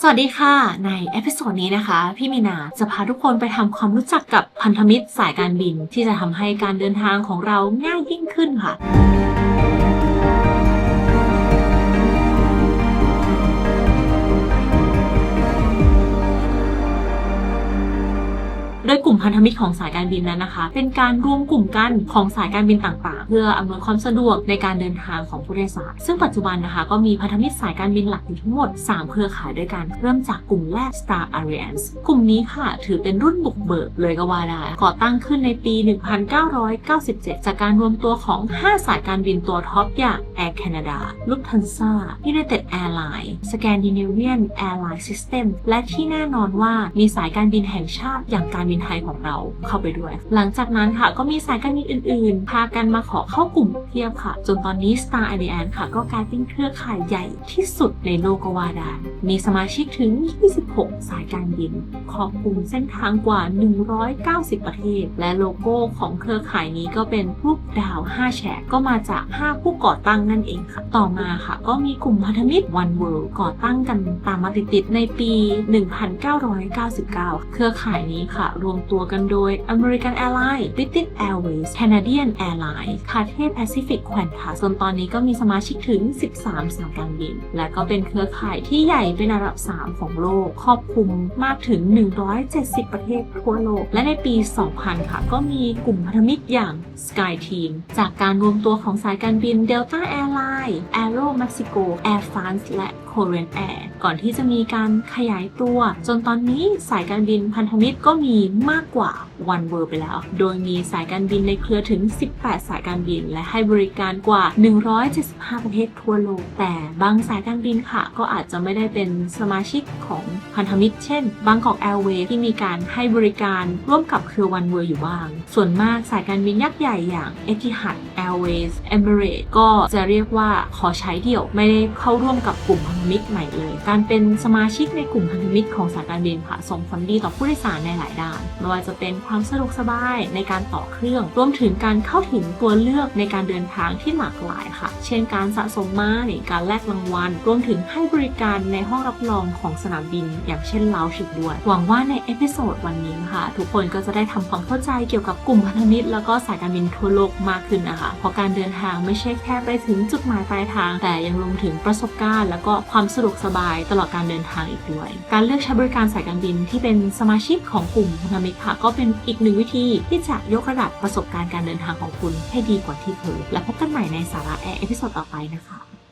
สวัสดีค่ะ ในเอพิโซดนี้นะคะ พี่มีนาจะพาทุกคนไปทำความรู้จักกับพันธมิตรสายการบินที่จะทำให้การเดินทางของเราง่ายยิ่งขึ้นค่ะ โดยกลุ่มพันธมิตรของสายการบินนั้นนะคะ เป็นการรวมกลุ่มกันของสายการบินต่างๆ เพื่ออำนวยความสะดวกในการเดินทางของผู้โดยสาร ซึ่งปัจจุบันนะคะก็มีพันธมิตรสายการบินหลักอยู่ทั้งหมด 3 เครือข่ายด้วยกัน เริ่มจากกลุ่มแรก Star Alliance กลุ่มนี้ค่ะ ถือเป็นรุ่นบุกเบิกเลยก็ว่าได้ก่อตั้งขึ้นในปี 1997 จากการรวมตัวของ 5 สายการบินตัวท็อปอย่าง Air Canada Lufthansa United Airlines Scandinavian Airline System และที่แน่นอนว่ามีสายการบินแห่งชาติอย่างการบินไทยของเราเข้าไปด้วย หลังจากนั้นค่ะก็มีสายการบินอื่นๆ พากันมาขอเข้ากลุ่มเทียบค่ะ จนตอนนี้ Star Alliance ค่ะ ก็กลายเป็นเครือข่ายใหญ่ที่สุดในโลกกว่าได้มีสมาชิกถึง 26 สายการบินครอบคลุมเส้นทางกว่า 190 ประเทศ และโลโก้ของเครือข่ายนี้ก็เป็นรูปดาว 5 แฉกก็มาจาก 5 ผู้ก่อตั้งนั่นเองค่ะ ต่อมาค่ะ ก็มีกลุ่มพันธมิตร One World ก่อตั้งกันตามมาติดๆในปี 1999 เครือข่ายนี้ค่ะรวมตัวกันโดย American Airlines British Airways Canadian Airlines Cathay Pacific Qantas จนตอนนี้ก็มีสมาชิกถึง 13 สายการบิน และก็เป็นเครือข่ายที่ใหญ่เป็นอันดับ 3 ของโลก ครอบคลุมมากถึง 170 ประเทศทั่วโลก และในปี 2000 ค่ะ ก็มีกลุ่มพันธมิตรอย่าง Sky Team จากการรวมตัวของสายการบิน Delta Airlines Aero Mexico Air France และ Korean Air ก่อนที่จะมีการขยายตัว จนตอนนี้สายการบินพันธมิตรก็มีมากกว่า One World ไปแล้ว โดยมีสายการบินในเครือถึง 18 สายการบิน และให้บริการกว่า 175 ประเทศทั่วโลก แต่บางสายการบินค่ะ ก็อาจจะไม่ได้เป็นสมาชิกของพันธมิตร เช่นบางกอกแอร์เวย์ที่มีการให้บริการร่วมกับเครือ One World อยู่บ้าง ส่วนมากสายการบินยักษ์ใหญ่อย่าง Etihad Airways Emirates ก็จะเรียกว่าขอใช้เดี่ยวไม่ได้เข้าร่วมกับกลุ่มพันมิตรใหม่เลย การเป็นสมาชิกในกลุ่มพันธมิตรของสายการบินค่ะส่งผลดีต่อผู้โดยสารในหลายด้านไม่ว่าจะเป็นความสะดวกสบายในการต่อเครื่อง รวมถึงการเข้าถึงตัวเลือกในการเดินทางที่หลากหลายค่ะ เช่นการสะสมมาในการแลกรางวัล รวมถึงให้บริการในห้องรับรองของสนามบิน อย่างเช่นลาวชิกด้วย หวังว่าในเอพิโซดวันนี้ค่ะทุกคนก็จะได้ทำความเข้าใจเกี่ยวกับกลุ่มพันธมิตร แล้วก็สายการบินทั่วโลกมากขึ้นนะคะ เพราะการเดินทางไม่ใช่แค่ไปถึงจุดหมายปลายทาง แต่ยังรวมถึงประสบการณ์ แล้วก็ความสะดวกสบายตลอดการเดินทางอีกด้วย การเลือกใช้บริการสายการบินที่เป็นสมาชิกของกลุ่มพันธมิตรค่ะ ก็เป็นอีกหนึ่งวิธีที่จะยกระดับประสบการณ์การเดินทางของคุณให้ดีกว่าที่เคย และพบกันใหม่ในสาระแอร์เอพิโซดต่อไปนะคะ